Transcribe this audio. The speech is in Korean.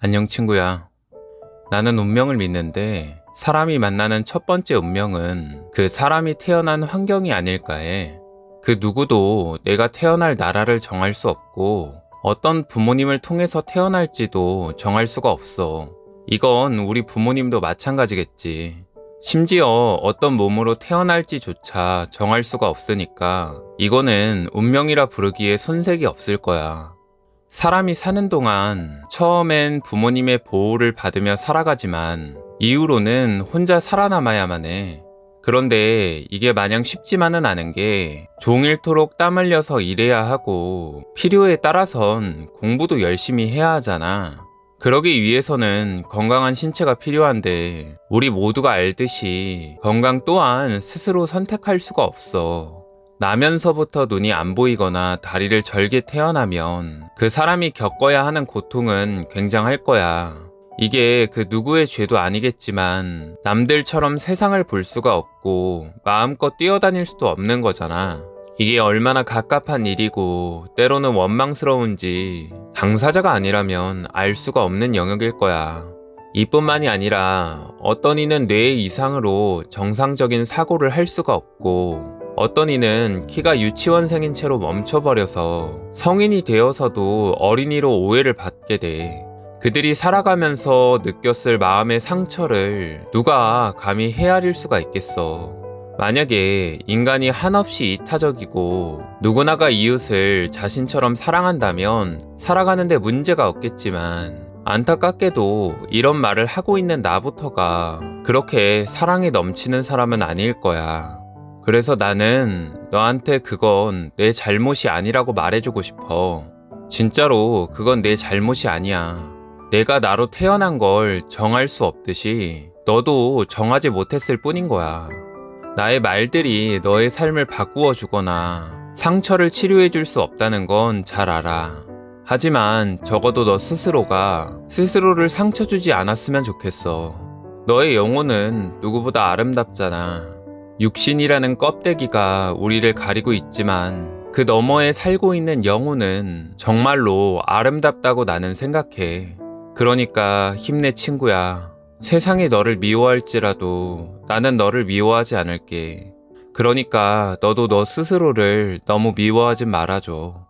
안녕 친구야. 나는 운명을 믿는데 사람이 만나는 첫 번째 운명은 그 사람이 태어난 환경이 아닐까 해. 그 누구도 내가 태어날 나라를 정할 수 없고 어떤 부모님을 통해서 태어날지도 정할 수가 없어. 이건 우리 부모님도 마찬가지겠지. 심지어 어떤 몸으로 태어날지조차 정할 수가 없으니까 이거는 운명이라 부르기에 손색이 없을 거야. 사람이 사는 동안 처음엔 부모님의 보호를 받으며 살아가지만 이후로는 혼자 살아남아야만 해. 그런데 이게 마냥 쉽지만은 않은 게 종일토록 땀 흘려서 일해야 하고 필요에 따라선 공부도 열심히 해야 하잖아. 그러기 위해서는 건강한 신체가 필요한데 우리 모두가 알듯이 건강 또한 스스로 선택할 수가 없어. 나면서부터 눈이 안 보이거나 다리를 절개 태어나면 그 사람이 겪어야 하는 고통은 굉장할 거야. 이게 그 누구의 죄도 아니겠지만 남들처럼 세상을 볼 수가 없고 마음껏 뛰어다닐 수도 없는 거잖아. 이게 얼마나 갑갑한 일이고 때로는 원망스러운지 당사자가 아니라면 알 수가 없는 영역일 거야. 이뿐만이 아니라 어떤 이는 뇌의 이상으로 정상적인 사고를 할 수가 없고 어떤 이는 키가 유치원생인 채로 멈춰버려서 성인이 되어서도 어린이로 오해를 받게 돼. 그들이 살아가면서 느꼈을 마음의 상처를 누가 감히 헤아릴 수가 있겠어. 만약에 인간이 한없이 이타적이고 누구나가 이웃을 자신처럼 사랑한다면 살아가는데 문제가 없겠지만 안타깝게도 이런 말을 하고 있는 나부터가 그렇게 사랑에 넘치는 사람은 아닐 거야. 그래서 나는 너한테 그건 내 잘못이 아니라고 말해주고 싶어. 진짜로 그건 내 잘못이 아니야. 내가 나로 태어난 걸 정할 수 없듯이 너도 정하지 못했을 뿐인 거야. 나의 말들이 너의 삶을 바꾸어 주거나 상처를 치료해 줄 수 없다는 건 잘 알아. 하지만 적어도 너 스스로가 스스로를 상처 주지 않았으면 좋겠어. 너의 영혼은 누구보다 아름답잖아. 육신이라는 껍데기가 우리를 가리고 있지만 그 너머에 살고 있는 영혼은 정말로 아름답다고 나는 생각해. 그러니까 힘내 친구야. 세상이 너를 미워할지라도 나는 너를 미워하지 않을게. 그러니까 너도 너 스스로를 너무 미워하지 말아줘.